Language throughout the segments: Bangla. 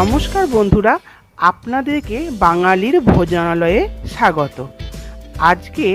নমস্কার বন্ধুরা, আপনাদেরকে বাঙালির ভোজনালয়ে স্বাগত। আজকে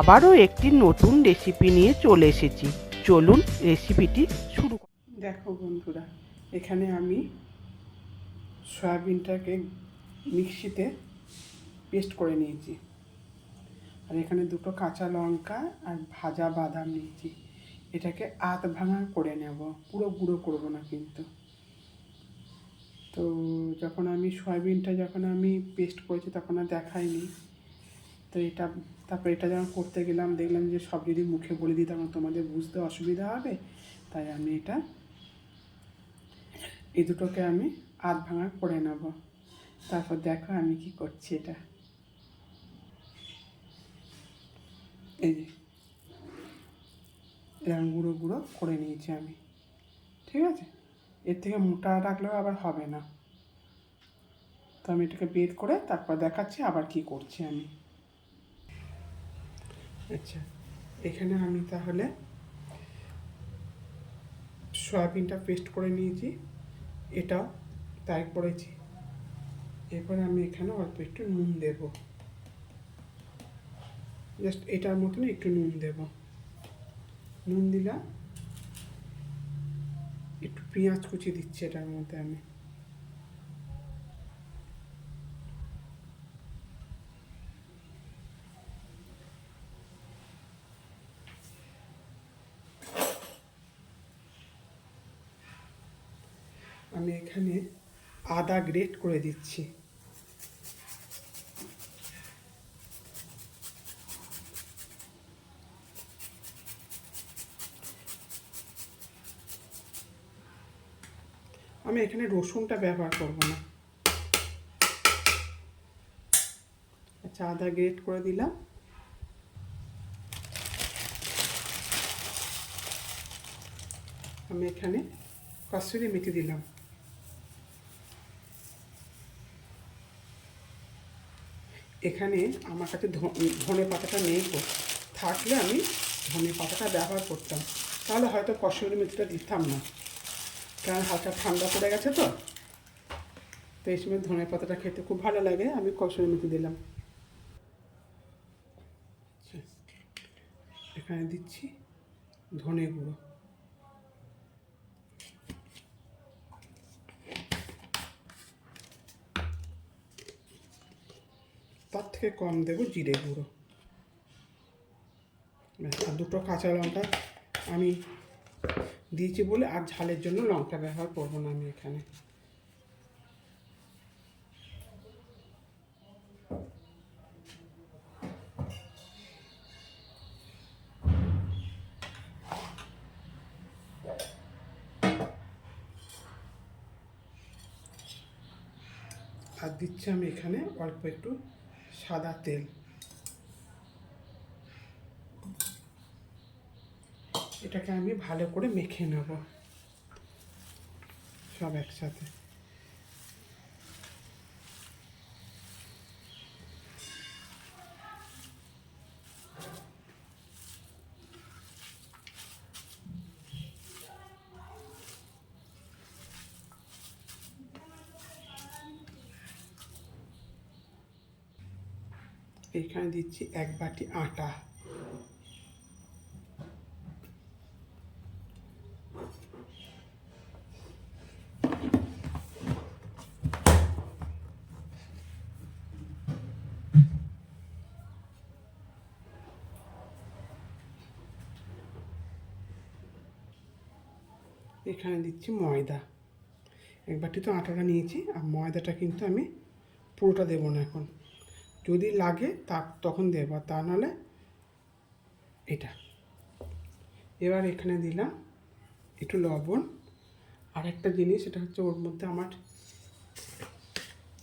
আবারও একটি নতুন রেসিপি নিয়ে চলে এসেছি। চলুন রেসিপিটি শুরু দেখো বন্ধুরা, এখানে আমি সয়াবিনটাকে মিক্সিতে পেস্ট করে নিয়েছি। আর এখানে দুটো কাঁচা লঙ্কা আর ভাজা বাদাম নিয়েছি। এটাকে আধ ভাঙা করে নেব। পুরো গুঁড়ো করব না কিন্তু। তো যখন আমি সয়াবিনটা যখন আমি পেস্ট করেছি তখন আর দেখাইনি। তো এটা, তারপর এটা যখন করতে গেলাম, দেখলাম যে সব যদি মুখে বলে দিই তখন তোমাদের বুঝতে অসুবিধা হবে। তাই আমি এটা, এই দুটোকে আমি আধ ভাঙা করে নেব। তারপর দেখো আমি কি করছি এটা। এই যে, এরকম গুঁড়ো গুঁড়ো করে নিয়েছি আমি। ঠিক আছে? এর থেকে মোটা রাখলেও আবার হবে না। তো আমি এটাকে বের করে তারপর দেখাচ্ছি আবার কি করছি আমি। আচ্ছা এখানে আমি তাহলে সয়াবিনটা পেস্ট করে নিয়েছি, এটাও তাই করেছি। এরপরে আমি এখানে অল্প একটু নুন দেব। জাস্ট এটার মতন একটু নুন দেব। নুন দিলাম। পেঁয়াজ কুচি দিচ্ছি এটার মধ্যে আমি। আমি এখানে আদা গ্রেট করে দিচ্ছি। আমি এখানে রসুনটা ব্যবহার করব না। আচ্ছা আদা গ্রেট করে দিলাম। আমি এখানে কসুরি মেথি দিলাম। এখানে আমার কাছে ধনে পাতাটা নেই তো থাকলে আমি ধনে পাতাটা ব্যবহার করতাম। তাহলে হয়তো কসুরি মেথিটা দিতাম না। কারণ হালকা ঠান্ডা পড়ে গেছে তো। তো এই সময় ধনে পাতাটা খেতে খুব ভালো লাগে, আমি কসুরি মেথি দিলাম। এখানে দিচ্ছি ধনে গুঁড়ো। তার থেকে কম দেবো জিরে গুঁড়ো। আর দুটো কাঁচা লঙ্কা আমি দিয়েছি বলে আর ঝালের জন্য লঙ্কা ব্যবহার করব না আমি এখানে। আর দিচ্ছি আমি এখানে অল্প একটু সাদা তেল। এটাকে আমি ভালো করে মেখে নেব। সব একসাথে। এখানে দিচ্ছি এক বাটি আটা। এখানে দিচ্ছি ময়দা। এক বাটি তো আটাটা নিয়েছি, আর ময়দাটা কিন্তু আমি পুরোটা দেবো না এখন। যদি লাগে তা তখন দেবো, আর তা নাহলে এটা। এবার এখানে দিলাম একটু লবণ। আর একটা জিনিস এটা হচ্ছে ওর মধ্যে আমার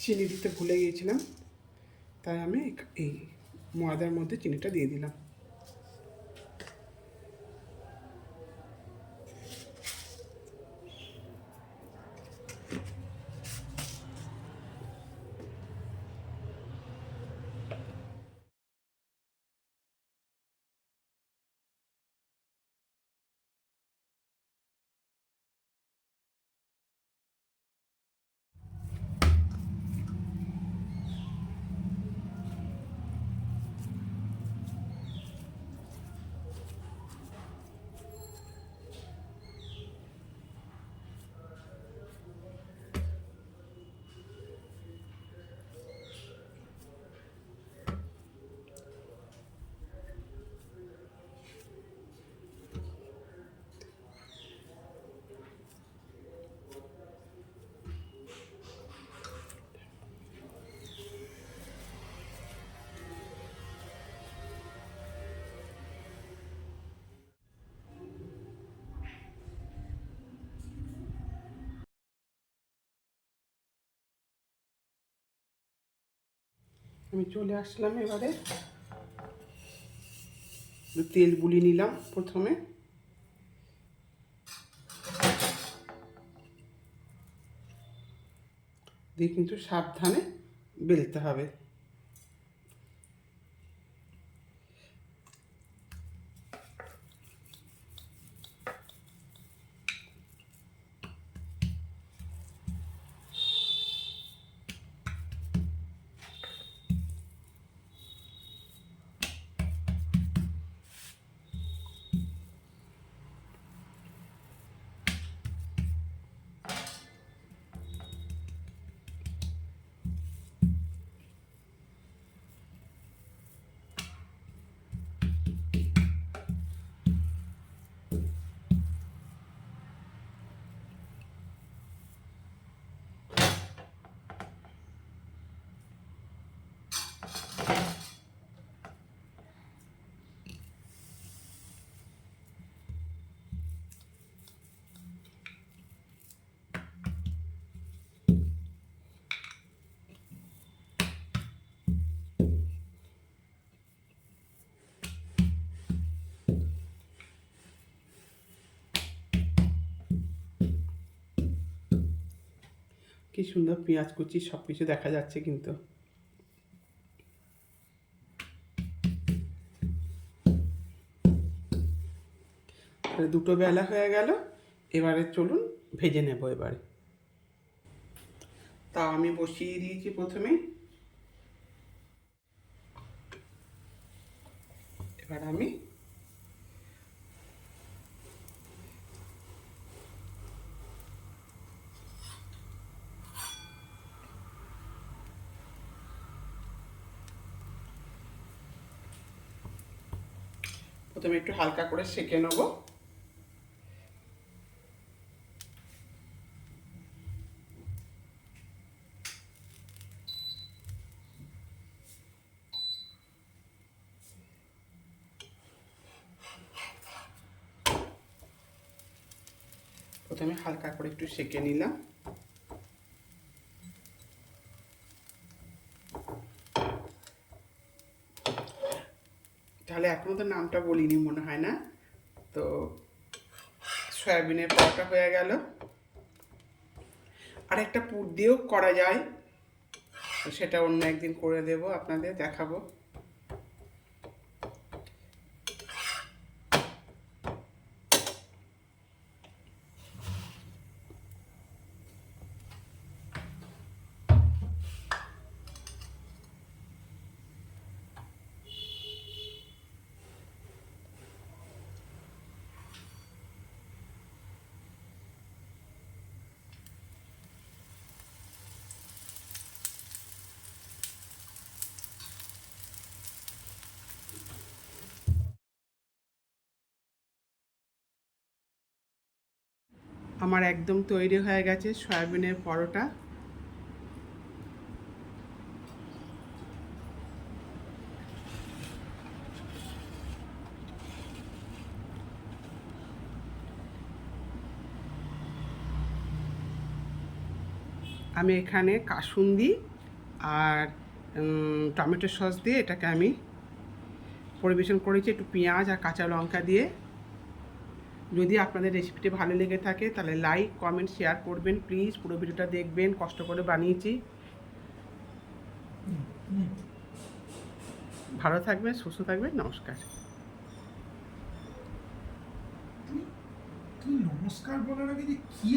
চিনি দিতে ভুলে গিয়েছিলাম, তাই আমি এই ময়দার মধ্যে চিনিটা দিয়ে দিলাম। আমি চলে আসলাম এবারে। তেল বুলিয়ে নিলাম প্রথমে। দিয়ে কিন্তু সাবধানে বেলতে হবে। কি সুন্দর পেঁয়াজ কুচি সব কিছু দেখা যাচ্ছে কিন্তু। দুটো বেলা হয়ে গেল, এবারে চলুন ভেজে নেব এবারে। তা আমি বসিয়ে দিয়েছি প্রথমে। এবার আমি প্রথমে একটু হালকা করে সেঁকে নেব। প্রথমে হালকা করে একটু সেঁকে নিলাম। তাহলে এখনও তো নামটা বলিনি, মনে হয় না। তো সয়াবিনের পরোটা হয়ে গেল। আর একটা পুর দিয়েও করা যায়। সেটা অন্য একদিন করে দেব, আপনাদের দেখাবো। আমার একদম তৈরি হয়ে গেছে সয়াবিনের পরোটা। আমি এখানে কাসুন্দি আর টমেটো সস দিয়ে এটাকে আমি পরিবেশন করেছি একটু পেঁয়াজ আর কাঁচা লঙ্কা দিয়ে। যদি আপনাদের রেসিপিটি ভালো লেগে থাকে, তাহলে লাইক কমেন্ট শেয়ার করবেন প্লিজ পুরো ভিডিওটা দেখবেন, কষ্ট করে বানিয়েছি। ভালো থাকবেন, সুস্থ থাকবেন, নমস্কার। নমস্কার বলার আগে যে কি